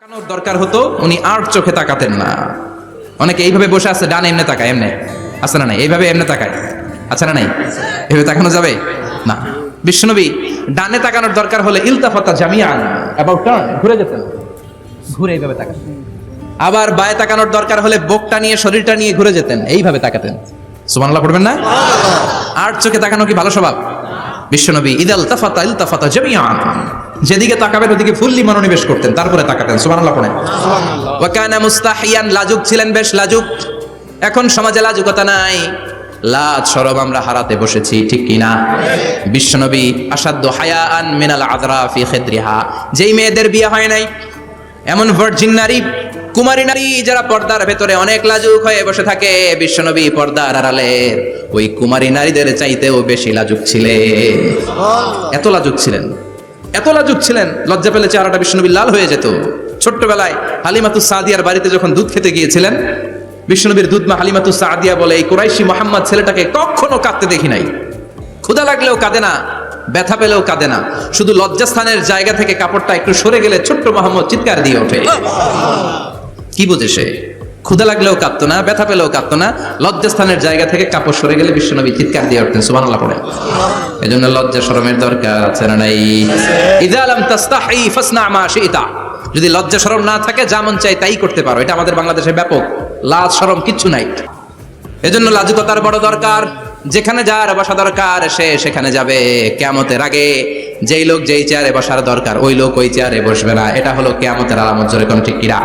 তাকানোর দরকার হতো, উনি আর চোখে তাকাতেন না। অনেকে এইভাবে বসে আছে, ডান এমনে তাকায়, এমনে। আছে না নাই? এইভাবে এমনে তাকায়। আছে না নাই? এইভাবে তাকানো যাবে? না। বিশ্বনবী, ডানে তাকানোর দরকার হলে ইলতাফাতা জামিয়ান অ্যাবাউট টার্ন ঘুরে যেতেন। ঘুরে এইভাবে তাকাতেন। আবার বায়ে তাকানোর দরকার হলে বুকটা নিয়ে, শরীরটা নিয়ে ঘুরে যেতেন। এইভাবে তাকাতেন। সুবহানাল্লাহ পড়বেন না? আর চোখে তাকানো কি ভালো স্বভাব? বিশ্বনবী ইদাল তাফাতা ইলতাফাতা জামিয়ান। যেদিকে তাকাবেন ওদিকে ফুললি মনোনিবেশ করতেন তারপরে তাকাতেন সুবহানাল্লাহ পড়েন। ওয়াকানা মুস্তাহিয়ান লাজুক ছিলেন বেশ লাজুক। এখন সমাজে লাজুকতা নাই। লাজ সরব আমরা হারাতে বসেছি ঠিক কিনা? বিশ্বনবী আসাদ্দ হায়াআন মিনাল আদরা ফি খিদ্রিহা। যেই মেয়েদের বিয়ে হয় নাই এমন ভার্জিন নারী কুমারী নারী যারা পর্দার ভেতরে অনেক লাজুক হয়ে বসে থাকে বিশ্বনবী পর্দার আড়ালে ওই কুমারী নারীদের চাইতেও বেশি লাজুক ছিলেন। এত লাজুক ছিলেন। এত লাজুক ছিলেন, লজ্জা পেলে চেহারাটা বিষ্ণুনবী লাল হয়ে যেত। ছোট্টবেলায় হালিমাতু সাদিয়ার বাড়িতে যখন দুধ খেতে গিয়েছিলেন বিষ্ণুনবীর দুধমা হালিমাতু সাদিয়া বলে, এই কোরাইশি মোহাম্মদ ছেলেটাকে কখনো কাঁদতে দেখি নাই। ক্ষুধা লাগলেও কাঁদে না, ব্যথা পেলেও কাঁদে না। শুধু লজ্জাস্থানের জায়গা থেকে কাপড়টা একটু সরে গেলে ছোট্ট মোহাম্মদ চিৎকার দিয়ে ওঠে। কি বোঝে সে? ক্ষুধা লাগলেও কাঁপতো না, ব্যথা পেলেও কাঁপতো না, লজ্জাস্থানের জায়গা থেকে কাপড় সরে গেলে বিশ্বনবী চিৎকার দিয়ে উঠতেন সুবানাল্লাহ পড়ে এই জন্য লজ্জা শরমের দরকার আছে না নাই? ইদালাম তাস্তাহি ফাসনা মা শিতা। যদি লজ্জা শরম না থাকে, যা মন চাই তাই করতে পারো। এটা আমাদের বাংলাদেশে ব্যাপক। লাজ শরম কিচ্ছু নাই। এজন্য লাজুকতার বড় দরকার। যেখানে যার বসা দরকার, সে সেখানে যাবে। কেয়ামতের আগে যেই লোক যেই চেয়ারে বসার দরকার, ওই লোক ওই চেয়ারে বসবে না। এটা হলো কেয়ামতের আলামত, জোরে কোন ঠিক কিরা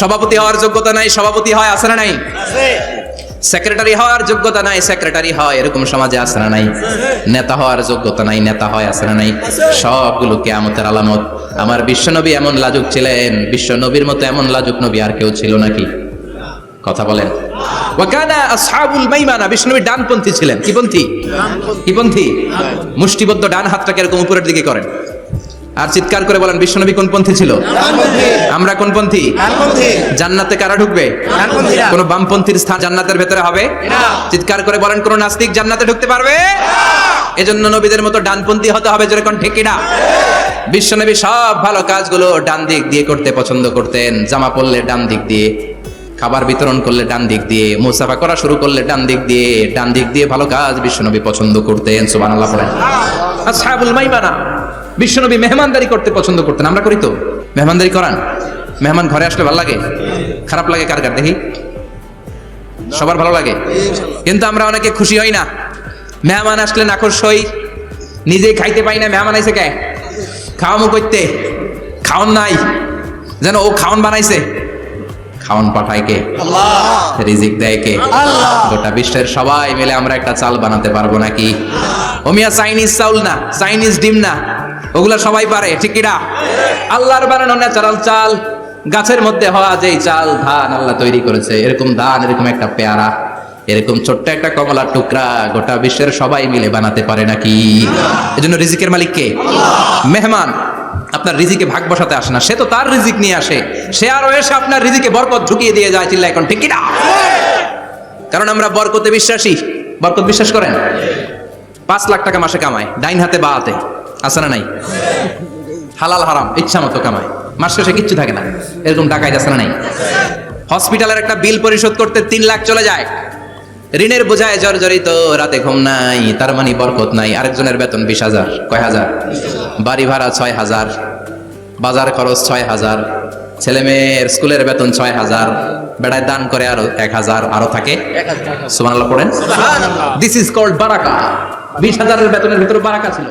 সভাপতি হওয়ার যোগ্যতা নাই, সভাপতি হয় আছে না নাই? সেক্রেটারি হওয়ার যোগ্যতা নাই, সেক্রেটারি হয়, এরকম সমাজে আছে না নাই? নেতা হওয়ার যোগ্যতা নাই, নেতা হয় আছে না নাই? সবগুলো কেয়ামতের আলামত। আমার বিশ্বনবী এমন লাজুক ছিলেন, বিশ্বনবীর মতো এমন লাজুক নবী আর কেউ ছিল নাকি? কথা বলেন। ওয়াকানা আসহাবুল মাইমানা বিষ্ণুবী ডানপন্থী ছিলেন। কি পন্থী? কি পন্থী? মুষ্টিবদ্ধ ডান হাতটাকে এরকম উপরের দিকে করেন। আর চিৎকার করে বলেন পন্থী ছিল? আমরা জান্নাতে কারা ঢুকবে? কোন বামপন্থীর স্থান জান্নাতের ভেতরে হবে? চিৎকার করে বলেন কোন নাস্তিক জান্নাতে ঢুকতে পারবে? এজন্য নবীদের মতো ডানপন্থী হতে হবে যেরকম ঠিকিনা বিশ্বনবী সব ভালো কাজগুলো ডান দিক দিয়ে করতে পছন্দ করতেন। জামা পরলে ডান দিক দিয়ে খাবার বিতরণ করলে ডান দিক দিয়ে, মুসাফা করা শুরু করলে ডান দিক দিয়ে, ডান দিক দিয়ে ভালো কাজ বিশ্বনবী পছন্দ করতেন, সুবহানাল্লাহ পড়েন। আসহাবুল মাইমানা, বিশ্বনবী মেহমানদারি করতে পছন্দ করতেন, আমরা করি তো। মেহমানদারি করান। মেহমান ঘরে আসলে ভালো লাগে? খারাপ লাগে কার কার? দেখি। সবার ভালো লাগে? কিন্তু আমরা অনেকে খুশি হই না। মেহমান আসলে নাকশ হই। নিজে খাইতে পাই না, মেহমান আইছে কে? খাওয়ামু করতে খাওন নাই। যেন ও খাওন বানাইছে। খাওন পাঠায় কে? রিজিক দেয় কে? গোটা বিশ্বের সবাই মিলে আমরা একটা চাল বানাতে পারব নাকি? ওমিয়া চাইনিজ চাউল না চাইনিজ ডিম না ওগুলা সবাই পারে ঠিক কিনা আল্লাহর বানানো ন্যাচারাল চাল গাছের মধ্যে হওয়া যেই চাল ধান আল্লাহ তৈরি করেছে এরকম ধান এরকম একটা পেয়ারা এরকম ছোট্ট একটা কমলার টুকরা গোটা বিশ্বের সবাই মিলে বানাতে পারে নাকি? এজন্য রিজিকের মালিক কে? মেহমান আপনার রিজিকে ভাগ বসাতে আসে না। সে তো তার রিজিক নিয়ে আসে। সে আরও এসে আপনার রিজিকে বরকত ঢুকিয়ে দিয়ে যায় চিল্লা এখন। ঠিক কিনা কারণ আমরা বরকতে বিশ্বাসী। বরকত বিশ্বাস করেন? পাঁচ লাখ টাকা মাসে কামায়। ডাইন হাতে বা হাতে। আছে না নাই? হালাল হারাম, ইচ্ছা মতো কামায়। মাস শেষে কিচ্ছু থাকে না। এরকম টাকায় আছে না নাই? হসপিটালের একটা বিল পরিশোধ করতে তিন লাখ চলে যায়। ঋণের বোঝায় জর্জরিত রাতে ঘুম নাই তার মানে বরকত নাই। আরেকজনের বেতন বিশ হাজার কয় হাজার? বাড়ি ভাড়া ছয় হাজার বাজার খরচ ছয় হাজার ছেলে মেয়ের স্কুলের বেতন ছয় হাজার বেড়ায় দান করে আরও এক হাজার আরও থাকে? সুমান পড়েন। দিস ইজ কল্ড বারাকা। বিশ হাজারের বেতনের ভিতরে বারাকা ছিল।